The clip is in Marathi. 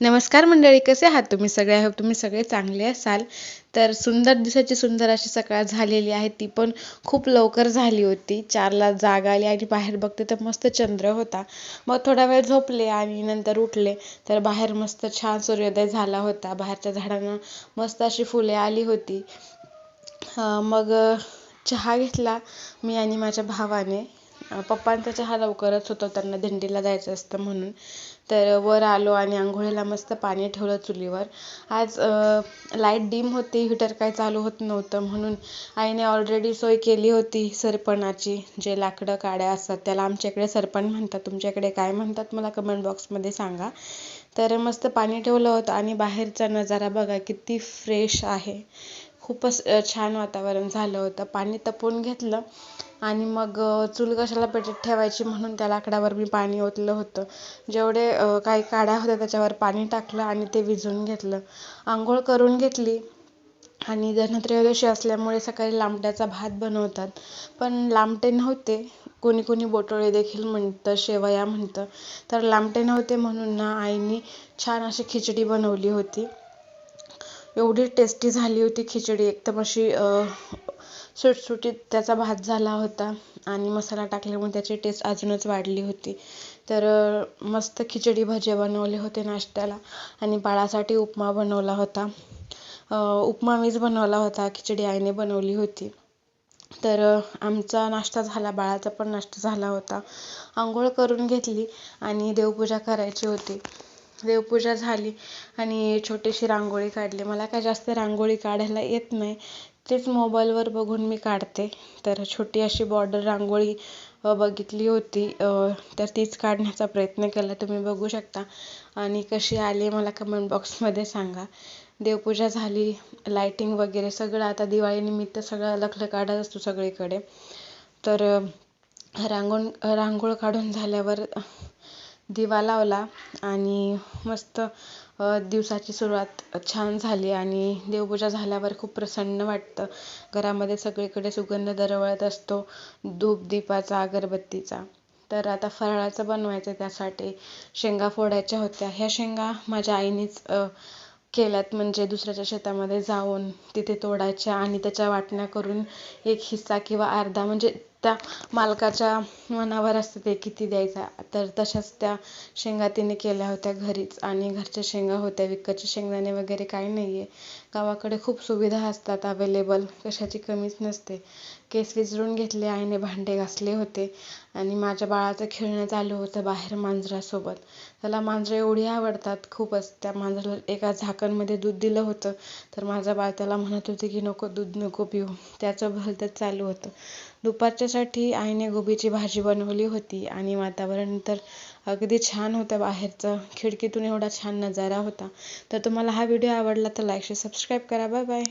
नमस्कार मंडळी कसे आहात तुम्ही सगळे? आहोत तुम्ही सगळे चांगले असाल. तर सुंदर दिवसाची सुंदर अशी सकाळ झालेली आहे. ती पण खूप लवकर झाली होती. चारला जाग आली आणि बाहेर बघते तर मस्त चंद्र होता. मग थोडा वेळ झोपले आणि नंतर उठले. तर बाहेर मस्त छान सूर्योदय झाला होता. बाहेरच्या झाडांना मस्त अशी फुले आली होती. मग चहा घेतला मी आणि माझ्या भावाने. पप्पांचा चहा लवकरच होतो त्यांना दिंडीला जायचं असतं म्हणून. तर वर आलो आणि आंघोळीला मस्त पाणी ठेवलं चुलीवर. आज लाइट डीम होती. हीटर काय चालू होत नव्हतं म्हणून आईने ऑलरेडी सोय केली होती सरपणाची. जे लाकडं काड्या असतात त्याला आमच्याकडे सरपण म्हणतात. तुमच्याकडे काय म्हणतात मला कमेंट बॉक्समध्ये सांगा. तर मस्त पाणी ठेवलं होतं आणि बाहेरचा नजारा बघा किती फ्रेश आहे. खूपच छान वातावरण झालं होतं. पाणी तापवून घेतलं आणि मग चूल कशाला पेटत ठेवायची म्हणून त्या लाकडावर मी पाणी ओतलं होतं. जेवढे काही काड्या होत्या त्याच्यावर पाणी टाकलं आणि ते विझवून घेतलं. आंघोळ करून घेतली आणि धनत्रयोदशी असल्यामुळे सकाळी लांबट्याचा भात बनवतात. पण लांबटे नव्हते. कोणी कोणी बोटोळे देखील म्हणतं शेवया म्हणतं. तर लांबटे नव्हते म्हणून ना आईने छान अशी खिचडी बनवली होती. एवढी टेस्टी झाली होती खिचडी. एकदम अशी सुटसुटीत त्याचा भात झाला होता आणि मसाला टाकल्यामुळे त्याची टेस्ट अजूनच वाढली होती. तर मस्त खिचडी भजे बनवले होते नाश्त्याला आणि बाळासाठी उपमा बनवला होता. उपमा मीच बनवला होता खिचडी आईने बनवली होती. तर आमचा नाश्ता झाला बाळाचा पण नाश्ता झाला होता. आंघोळ करून घेतली आणि देवपूजा करायची होती. देवपूजा झाली आणि छोटीशी रांगोळी काढली. मला काय जास्त रांगोळी काढायला येत नाही तेच मोबाईलवर बघून मी काढते. तर छोटी अशी बॉर्डर रांगोळी बघितली होती. तर तीच काढण्याचा प्रयत्न केला. तुम्ही बघू शकता. आणि कशी आली मला कमेंट बॉक्समध्ये सांगा. देवपूजा झाली लाईटिंग वगैरे सगळं. आता दिवाळीनिमित्त सगळं लखलखाटच असतो सगळीकडे. तर रांगोळ रांगोळ काढून झाल्यावर दिवा लावला आणि मस्त दिवसाची सुरुवात छान झाली आणि देवपूजा झाल्यावर खूप प्रसन्न वाटतं. घरामध्ये सगळीकडे सुगंध दरवळत असतो धूप दीपाचा अगरबत्तीचा. तर आता फराळाचं बनवायचं त्यासाठी. शेंगा फोडायच्या होत्या. ह्या शेंगा माझ्या आईनेच केल्यात. म्हणजे दुसऱ्याच्या शेतामध्ये जाऊन तिथे तोडायच्या आणि त्याच्या वाटण्या करून एक हिस्सा किंवा अर्धा म्हणजे त्या मालकाच्या मनावर असतं ते किती द्यायचा. तर तशाच त्या शेंगा तिने केल्या होत्या घरीच. आणि घरच्या शेंगा होत्या विकतचे शेंगदाणे वगैरे काही नाही आहे गावाकडे खूप सुविधा असतात अवेलेबल कशाची कमीच नसते. केस विचरून घेतले आईने भांडे घासले होते. आणि माझ्या बाळाचं खेळणं चालू होतं बाहेर मांजरासोबत. त्याला मांजरं एवढी आवडतात खूपच. त्या मांजराला एका झाकणमध्ये दूध दिलं होतं. तर माझा बाळ त्याला म्हणत होते की नको दूध नको पिऊ. त्याचं भलतंच चालू होतं. दुपारच्यासाठी आईने गोबीची भाजी बनवली होती आणि वातावरण तर अगदी छान होतं बाहेरचं. खिडकीतून एवढा छान नजारा होता. तर तुम्हाला हा व्हिडिओ आवडला तर लाईक शेअर सबस्क्राईब करा. Bye bye